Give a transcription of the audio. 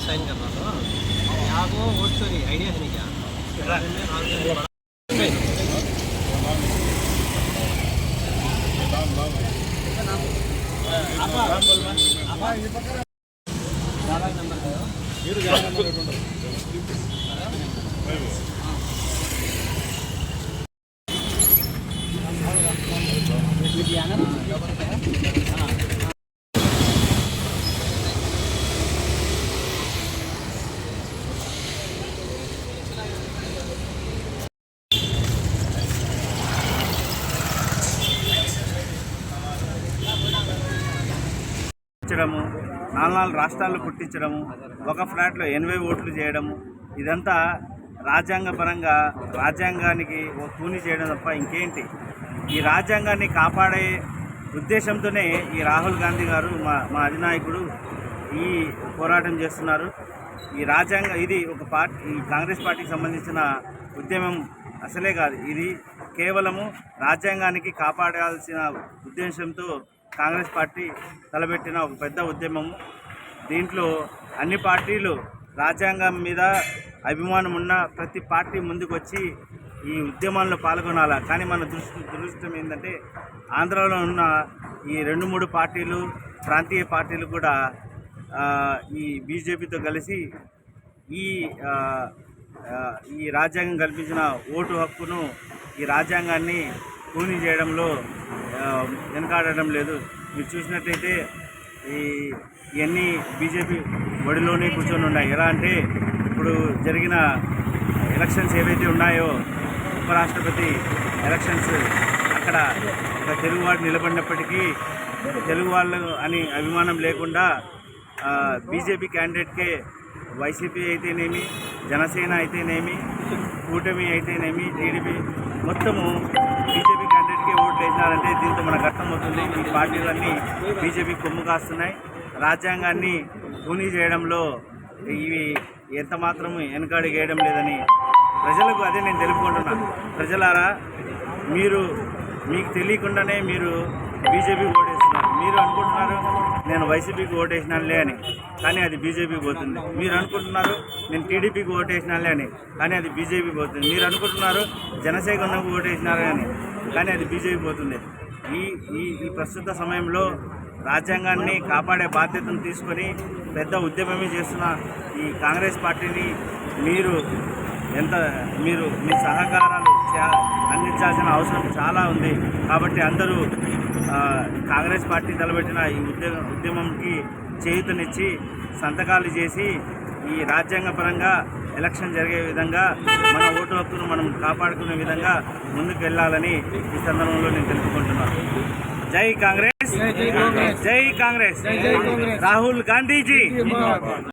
Sign Karnataka ಯಾಕೋ ಓಡ್ಸೋರಿ idea ನನಗೆ ఇది అనంతరం పుట్టించడము నాలుగు నాలుగు రాష్ట్రాల్లో పుట్టించడము ఒక ఫ్లాట్లో ఎనభై ఓట్లు చేయడము ఇదంతా రాజ్యాంగపరంగా రాజ్యాంగానికి ఓ కూని చేయడం తప్ప ఇంకేంటి? ఈ రాజ్యాంగాన్ని కాపాడే ఉద్దేశంతోనే ఈ రాహుల్ గాంధీ గారు మా మా అధినాయకుడు ఈ పోరాటం చేస్తున్నారు. ఈ రాజ్యాంగ ఇది ఒక పార్టీ ఈ కాంగ్రెస్ పార్టీకి సంబంధించిన ఉద్యమం అసలే కాదు. ఇది కేవలము రాజ్యాంగానికి కాపాడాల్సిన ఉద్దేశంతో కాంగ్రెస్ పార్టీ తలపెట్టిన ఒక పెద్ద ఉద్యమము దీంట్లో అన్ని పార్టీలు రాజ్యాంగం మీద అభిమానం ఉన్న ప్రతి పార్టీ ముందుకు వచ్చి ఈ ఉద్యమాల్లో పాల్గొనాలా? కానీ మన దృష్టి దురదృష్టం ఏంటంటే ఆంధ్రాలో ఉన్న ఈ రెండు మూడు పార్టీలు ప్రాంతీయ పార్టీలు కూడా ఈ బీజేపీతో కలిసి ఈ ఈ రాజ్యాంగం కల్పించిన ఓటు హక్కును ఈ రాజ్యాంగాన్ని పూర్తి చేయడంలో వెనకాడడం లేదు. మీరు చూసినట్టయితే ఈ ఇవన్నీ బీజేపీ ఒడిలోనే కూర్చొని ఉన్నాయి. ఎలా అంటే ఇప్పుడు జరిగిన ఎలక్షన్స్ ఏవైతే ఉన్నాయో ఉపరాష్ట్రపతి ఎలక్షన్స్ అక్కడ ఒక తెలుగువాడు నిలబడినప్పటికీ తెలుగు వాళ్ళు అని అభిమానం లేకుండా బీజేపీ క్యాండిడేట్కే వైసీపీ అయితేనేమి జనసేన అయితేనేమి కూటమి అయితేనేమి టీడీపీ మొత్తము బీజేపీ చేసినారంటే దీంతో మన దీంతో మనకు అర్థమవుతుంది ఈ పార్టీలన్నీ బీజేపీ కొమ్ము కాస్తున్నాయి. రాజ్యాంగాన్ని కూనీ చేయడంలో ఇవి ఎంత మాత్రం వెనకాడి వేయడం లేదని ప్రజలకు అదే నేను తెలుపుకుంటున్నాను ప్రజలారా మీరు మీకు తెలియకుండానే మీరు బీజేపీ ఓటేస్తున్నారు. మీరు అనుకుంటున్నారు నేను వైసీపీకి ఓటేసినానులే అని. కానీ అది బీజేపీకి పోతుంది. మీరు అనుకుంటున్నారు నేను టీడీపీకి ఓటేసినానులే అని. కానీ అది బీజేపీకి పోతుంది. మీరు అనుకుంటున్నారు జనసేనకు ఓటేసినారు అని. కానీ అది బీజేపీ పోతుంది. ఈ ఈ ఈ ప్రస్తుత సమయంలో రాజ్యాంగాన్ని కాపాడే బాధ్యతను తీసుకొని పెద్ద ఉద్యమమే చేస్తున్న ఈ కాంగ్రెస్ పార్టీని మీరు ఎంత మీరు మీ సహకారాలు అందించాల్సిన అవసరం చాలా ఉంది. కాబట్టి అందరూ కాంగ్రెస్ పార్టీ తలపెట్టిన ఈ ఉద్యమ ఉద్యమంకి చేయూతనిచ్చి సంతకాలు చేసి ఈ రాజ్యాంగపరంగా ఎలక్షన్ జరిగే విధంగా మన ఓటు హక్కును మనం కాపాడుకునే విధంగా ముందుకు వెళ్ళాలని ఈ సందర్భంలో నేను తెలుపుకుంటున్నాను. జై కాంగ్రెస్! జై కాంగ్రెస్! రాహుల్ గాంధీజీ!